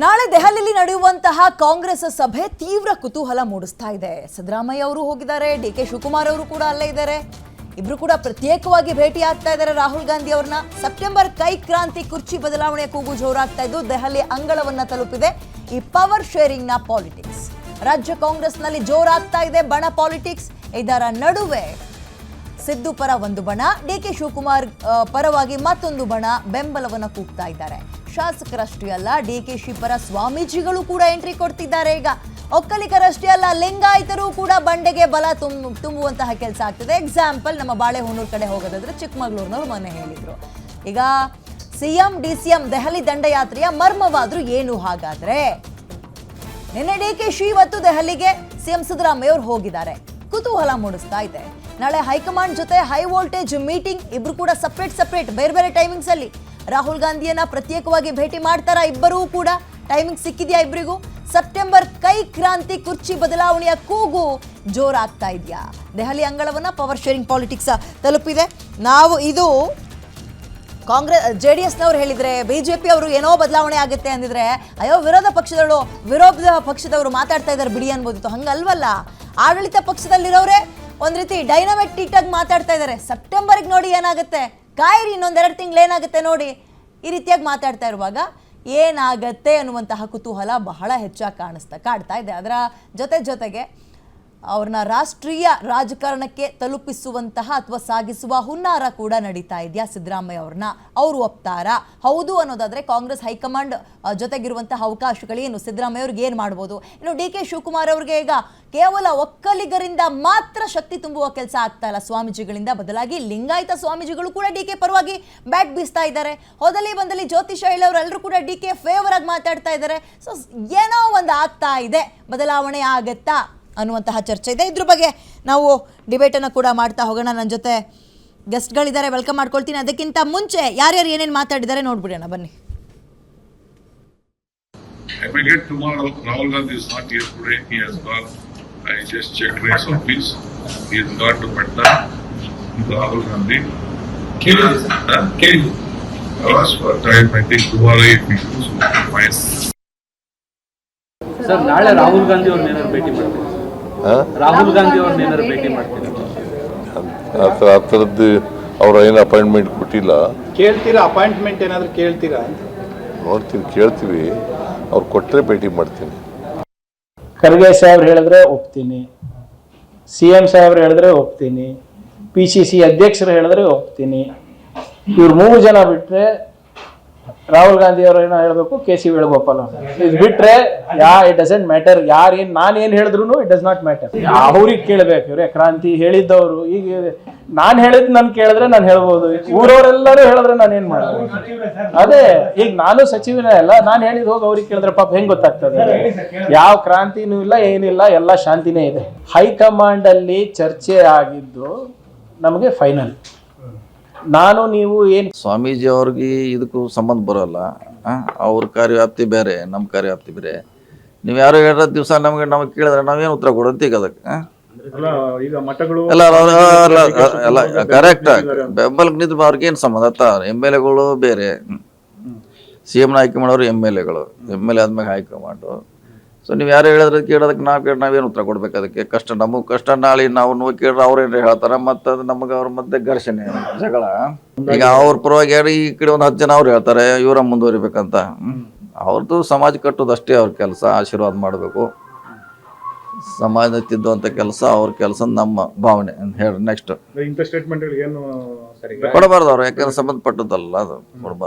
ನಾಳೆ ದೆಹಲಿಯಲ್ಲಿ ನಡೆಯುವಂತಹ ಕಾಂಗ್ರೆಸ್ ಸಭೆ ತೀವ್ರ ಕುತೂಹಲ ಮೂಡಿಸ್ತಾ ಇದೆ. ಸಿದ್ದರಾಮಯ್ಯ ಅವರು ಹೋಗಿದ್ದಾರೆ ಡಿ ಕೆ ಶಿವಕುಮಾರ್ ಅವರು ಕೂಡ ಅಲ್ಲೇ ಇದ್ದಾರೆ. ಇಬ್ರು ಕೂಡ ಪ್ರತ್ಯೇಕವಾಗಿ ಭೇಟಿ ಆಗ್ತಾ ಇದ್ದಾರೆ ರಾಹುಲ್ ಗಾಂಧಿ ಅವ್ರನ್ನ. ಸೆಪ್ಟೆಂಬರ್ ಕೈ ಕ್ರಾಂತಿ ಕುರ್ಚಿ ಬದಲಾವಣೆ ಕೂಗು ಜೋರಾಗ್ತಾ ಇದ್ದು ದೆಹಲಿ ಅಂಗಳವನ್ನ ತಲುಪಿದೆ. ಈ ಪವರ್ ಶೇರಿಂಗ್ನ ಪಾಲಿಟಿಕ್ಸ್. ರಾಜ್ಯ ಕಾಂಗ್ರೆಸ್ನಲ್ಲಿ ಜೋರಾಗ್ತಾ ಇದೆ ಬಣ ಪಾಲಿಟಿಕ್ಸ್. ಇದರ ನಡುವೆ ಸಿದ್ದು ಪರ ಒಂದು ಬಣ ಡಿ ಕೆ ಶಿವಕುಮಾರ್ ಪರವಾಗಿ ಮತ್ತೊಂದು ಬಣ ಬೆಂಬಲವನ್ನು ಕೂಗ್ತಾ ಇದ್ದಾರೆ. ಶಾಸಕರಷ್ಟೇ ಅಲ್ಲ, ಡಿ ಕೆ ಶಿಪರ ಸ್ವಾಮೀಜಿಗಳು ಕೂಡ ಎಂಟ್ರಿ ಕೊಡ್ತಿದ್ದಾರೆ. ಈಗ ಒಕ್ಕಲಿಗರಷ್ಟೇ ಅಲ್ಲ, ಲಿಂಗಾಯಿತರು ಕೂಡ ಬಂಡೆಗೆ ಬಲ ತುಂಬ ತುಂಬುವಂತಹ ಕೆಲಸ ಆಗ್ತದೆ. ಎಕ್ಸಾಂಪಲ್ ನಮ್ಮ ಬಾಳೆಹೊನ್ನೂರು ಕಡೆ ಹೋಗೋದಾದ್ರೆ ಚಿಕ್ಕಮಗಳೂರಿನವರು ಮೊನ್ನೆ ಹೇಳಿದ್ರು. ಈಗ C M D C M Delhi ದಂಡಯಾತ್ರೆಯ ಮರ್ಮವಾದ್ರೂ ಏನು ಹಾಗಾದ್ರೆ? ನಿನ್ನೆ ಡಿ ಕೆ ಶಿ ಇವತ್ತು ದೆಹಲಿಗೆ ಸಿಎಂ ಸಿದ್ದರಾಮಯ್ಯ ಅವರು ಹೋಗಿದ್ದಾರೆ. ಕುತೂಹಲ ಮೂಡಿಸ್ತಾ ಇದೆ. ನಾಳೆ ಹೈಕಮಾಂಡ್ ಜೊತೆ ಹೈ ವೋಲ್ಟೇಜ್ ಮೀಟಿಂಗ್, ಇಬ್ರು ಕೂಡ ಸಪ್ರೇಟ್ ಸಪ್ರೇಟ್ ಬೇರೆ ಬೇರೆ ಟೈಮಿಂಗ್ಸ್ ಅಲ್ಲಿ. ರಾಹುಲ್ ಗಾಂಧಿಯನ್ನ ಪ್ರತ್ಯೇಕವಾಗಿ ಭೇಟಿ ಮಾಡ್ತಾರಾ ಇಬ್ಬರೂ ಕೂಡ. ಟೈಮಿಂಗ್ ಸಿಕ್ಕಿದೆಯಾ ಇಬ್ಬರಿಗೂ ಸೆಪ್ಟೆಂಬರ್ ಕೈ ಕ್ರಾಂತಿ ಕುರ್ಚಿ ಬದಲಾವಣೆಯ ಕೂಗು ಜೋರಾಗ್ತಾ ಇದೆಯಾ? ದೆಹಲಿ ಅಂಗಳವನ್ನ ಪವರ್ ಶೇರಿಂಗ್ ಪಾಲಿಟಿಕ್ಸ್ ತಲುಪಿದೆ. ನಾವು ಇದು ಕಾಂಗ್ರೆಸ್ ಜೆ ಡಿ ಎಸ್ನವ್ರು ಹೇಳಿದ್ರೆ ಪಿ ಅವರು ಏನೋ ಬದಲಾವಣೆ ಆಗುತ್ತೆ ಅಂದಿದ್ರೆ, ಅಯ್ಯೋ ವಿರೋಧ ಪಕ್ಷದವರು ವಿರೋಧ ಪಕ್ಷದವರು ಮಾತಾಡ್ತಾ ಇದ್ದಾರೆ ಬಿಡಿ ಅನ್ಬೋದಿತ್ತು. ಹಂಗಲ್ವಲ್ಲ? ಆಡಳಿತ ಪಕ್ಷದಲ್ಲಿರೋರೇ ಒಂದು ರೀತಿ ಡೈನಮೆಟಿಕ್ ಆಗಿ ಮಾತಾಡ್ತಾ ಇದ್ದಾರೆ ಸೆಪ್ಟೆಂಬರ್ಗೆ ನೋಡಿ ಏನಾಗುತ್ತೆ? ಕಾಯಿರಿ ಇನ್ನೊಂದೆರಡು ತಿಂಗಳು ಏನಾಗುತ್ತೆ ನೋಡಿ, ಈ ರೀತಿಯಾಗಿ ಮಾತಾಡ್ತಾ ಇರುವಾಗ, ಏನಾಗತ್ತೆ ಅನ್ನುವಂತಹ ಕುತೂಹಲ ಬಹಳ ಹೆಚ್ಚಾಗಿ ಕಾಣಿಸ್ತಾ ಕಾಡ್ತಾ ಇದೆ. ಅದರ ಜೊತೆ ಜೊತೆಗೆ ಅವ್ರನ್ನ ರಾಷ್ಟ್ರೀಯ ರಾಜಕಾರಣಕ್ಕೆ ತಲುಪಿಸುವಂತಹ ಅಥವಾ ಸಾಗಿಸುವ ಹುನ್ನಾರ ಕೂಡ ನಡೀತಾ ಇದೆಯಾ ಸಿದ್ದರಾಮಯ್ಯ ಅವ್ರನ್ನ? ಅವರು ಒಪ್ತಾರ? ಹೌದು ಅನ್ನೋದಾದ್ರೆ ಕಾಂಗ್ರೆಸ್ ಹೈಕಮಾಂಡ್ ಜೊತೆಗಿರುವಂತಹ ಅವಕಾಶಗಳೇನು ಸಿದ್ದರಾಮಯ್ಯ ಅವ್ರಿಗೆ ಏನು ಮಾಡ್ಬೋದು? ಇನ್ನು ಡಿ ಕೆ ಶಿವಕುಮಾರ್ ಅವ್ರಿಗೆ ಈಗ ಕೇವಲ ಒಕ್ಕಲಿಗರಿಂದ ಮಾತ್ರ ಶಕ್ತಿ ತುಂಬುವ ಕೆಲಸ ಆಗ್ತಾ ಇಲ್ಲ. ಸ್ವಾಮೀಜಿಗಳಿಂದ ಬದಲಾಗಿ ಲಿಂಗಾಯತ ಸ್ವಾಮೀಜಿಗಳು ಕೂಡ ಡಿ ಕೆ ಪರವಾಗಿ ಬ್ಯಾಟ್ ಬೀಸ್ತಾ ಇದ್ದಾರೆ. ಹೋದಲ್ಲಿ ಬಂದಲ್ಲಿ ಜ್ಯೋತಿಷ ಹೇಳೋರೆಲ್ಲರೂ ಕೂಡ ಡಿ ಕೆ ಫೇವರ್ ಆಗಿ ಮಾತಾಡ್ತಾ ಇದ್ದಾರೆ. ಸೊ ಏನೋ ಒಂದು ಆಗ್ತಾ ಇದೆ. ಬದಲಾವಣೆ ಆಗತ್ತಾ? ಅನ್ನುವಂತಹ ಚರ್ಚೆ ಇದೆ ಇದ್ರ ಬಗ್ಗೆ ನಾವು ಡಿಬೇಟನ್ನು ಕೂಡ ಮಾಡ್ತಾ ಹೋಗೋಣ ನನ್ನ ಜೊತೆ ಗೆಸ್ಟ್ಗಳಿದ್ದಾರೆ ವೆಲ್ಕಮ್ ಮಾಡ್ಕೊಳ್ತೀನಿ ಅದಕ್ಕಿಂತ ಮುಂಚೆ ಯಾರ್ಯಾರು ಏನೇನು ಮಾತಾಡಿದ್ದಾರೆ ನೋಡ್ಬಿಡೋಣ ಬನ್ನಿ tomorrow. Rahul Gandhi is not here today. He has gone. I just checked his office. He has gone to Patna. Rahul Gandhi. Huh? for time. I think tomorrow fine. Sir ನಾಳೆ ರಾಹುಲ್ ಗಾಂಧಿ ಅವ್ರನ್ನ ಏನಾದ್ರು ಭೇಟಿ ಆ? ರಾಹುಲ್ ಗಾಂಧಿ ಅವ್ರನ್ನ ಭೇಟಿ ಮಾಡ್ತೀರಾ? ಆ ಥರ ಆ ಥರದ್ದು ಅವ್ರು ಏನು ಅಪಾಯಿಂಟ್ಮೆಂಟ್ ಕೊಟ್ಟಿಲ್ಲ. ಕೇಳ್ತೀರಾ? ಅಪಾಯಿಂಟ್ಮೆಂಟ್ ಏನಾದರೂ ಕೇಳ್ತೀರಾ ಅಂತ? ನೋಡ್ತೀನಿ ಕೇಳ್ತೀವಿ. ಅವ್ರು ಕೊಟ್ಟರೆ ಭೇಟಿ ಮಾಡ್ತೀನಿ. ಖರ್ಗೆ ಸಾಹೇಬ್ರು ಹೇಳಿದ್ರೆ ಒಪ್ತೀನಿ. ಸಿ ಎಂ ಸಾಹೇಬ್ರು ಹೇಳಿದ್ರೆ ಒಪ್ತೀನಿ. ಪಿ ಸಿ ಸಿ ಅಧ್ಯಕ್ಷರು ಹೇಳಿದ್ರೆ ಒಪ್ತೀನಿ. ಇವ್ರು ಮೂರು ಜನ ಬಿಟ್ರೆ ರಾಹುಲ್ ಗಾಂಧಿ ಅವರು ಏನೋ ಹೇಳ್ಬೇಕು, ಕೆ ಸಿ ವೇಣುಗೋಪಾಲ್ ಇದು ಬಿಟ್ರೆ ಯಾ ಇಟ್ ಡಸೆಂಟ್ ಮ್ಯಾಟರ್ ಯಾರೇನ್ ನಾನು ಏನ್ ಹೇಳಿದ್ರು ಇಟ್ ಡಸ್ ನಾಟ್ ಮ್ಯಾಟರ್ ಅವ್ರಿಗೆ ಕೇಳ್ಬೇಕು. ಇವ್ರೆ, ಕ್ರಾಂತಿ ಹೇಳಿದ್ದವರು. ಈಗ ನಾನ್ ಹೇಳಿದ್ ನನ್ ಕೇಳಿದ್ರೆ ನಾನು ಹೇಳ್ಬೋದು. ಊರವರೆಲ್ಲರೂ ಹೇಳಿದ್ರೆ ನಾನು ಏನ್ ಮಾಡ್ಬೋದು? ಅದೇ, ಈಗ ನಾನು ಸಚಿವನೇ ಅಲ್ಲ, ನಾನು ಹೇಳಿದ್ ಹೋಗಿ ಅವ್ರಿಗೆ ಕೇಳಿದ್ರೆ ಪಾಪ ಹೆಂಗ್ ಗೊತ್ತಾಗ್ತದೆ? ಯಾವ ಕ್ರಾಂತಿನೂ ಇಲ್ಲ, ಏನಿಲ್ಲ, ಎಲ್ಲ ಶಾಂತಿನೇ ಇದೆ. ಹೈಕಮಾಂಡ್ ಅಲ್ಲಿ ಚರ್ಚೆ ಆಗಿದ್ದು ನಮಗೆ ಫೈನಲ್ ನಾನು ನೀವು ಏನ್ ಸ್ವಾಮೀಜಿ ಅವ್ರಿಗೆ ಇದಕ್ಕೂ ಸಂಬಂಧ ಬರೋಲ್ಲ. ಆ, ಅವ್ರ ಕಾರ್ಯವ್ಯಾಪ್ತಿ ಬೇರೆ ನಮ್ಮ ಕಾರ್ಯವ್ಯಾಪ್ತಿ ಬೇರೆ. ನೀವು ಯಾರು ಹೇಳೋ ದಿವಸ ನಮಗೆ ನಮಗೆ ಕೇಳಿದ್ರೆ ನಾವೇನು ಉತ್ತರ ಕೊಡೋದು ಈಗ ಅದಕ್ಕೆ ಅಲ್ಲ, ಅಲ್ಲ, ಕರೆಕ್ಟ್ ಬೆಂಬಲ ನಿಂತು ಅವ್ರಿಗೆ ಏನು ಸಂಬಂಧ? ಅತ್ತ ಎಂ ಎಲ್ ಎಗಳು ಬೇರೆ ಸಿ ಎಮ್ನ ಆಯ್ಕೆ ಮಾಡೋರು ಎಂ ಎಲ್ ಎಗಳು ಎಂ ಎಲ್ ಎ ಆದ್ಮೇಲೆ ಹೈಕಮಾಂಡು. ಸೊ ನೀವು ಯಾರು ಹೇಳಿದ್ರೆ ಕೇಳೋದಕ್ಕೆ ನಾವು ಕೇಳಿ ನಾವೇನು ಉತ್ತರ ಕೊಡ್ಬೇಕು ಅದಕ್ಕೆ? ಕಷ್ಟ ನಮಗೆ ಕಷ್ಟ ನಾಳೆ ನಾವು ನೋವು ಕೇಳಿದ್ರೆ ಅವ್ರೇನು ಹೇಳ್ತಾರೆ ಮತ್ತು ಅದು ನಮಗೆ ಅವ್ರ ಮಧ್ಯೆ ಘರ್ಷಣೆ ಜಗಳ. ಈಗ ಅವ್ರ ಪರವಾಗಿ ಯಾರು ಈ ಕಡೆ ಒಂದು ಹತ್ತು ಜನ ಅವ್ರು ಹೇಳ್ತಾರೆ ಇವರ ಮುಂದುವರಿಬೇಕಂತ. ಅವ್ರದ್ದು ಸಮಾಜ ಕಟ್ಟೋದು ಅಷ್ಟೇ ಅವ್ರ ಕೆಲಸ ಆಶೀರ್ವಾದ ಮಾಡಬೇಕು. ಸಮಾಜ ತಿದ್ದುವಂಥ ಕೆಲಸ ಅವ್ರ ಕೆಲಸ ನಮ್ಮ ಭಾವನೆ ಹೇಳಿ ನೆಕ್ಸ್ಟ್ ಕೊಡಬಾರ್ದು ಅವ್ರು ಯಾಕಂದ್ರೆ ಸಂಬಂಧಪಟ್ಟದ್ದಲ್ಲ ಅದು ಕೊಡಬಾರ್ದು.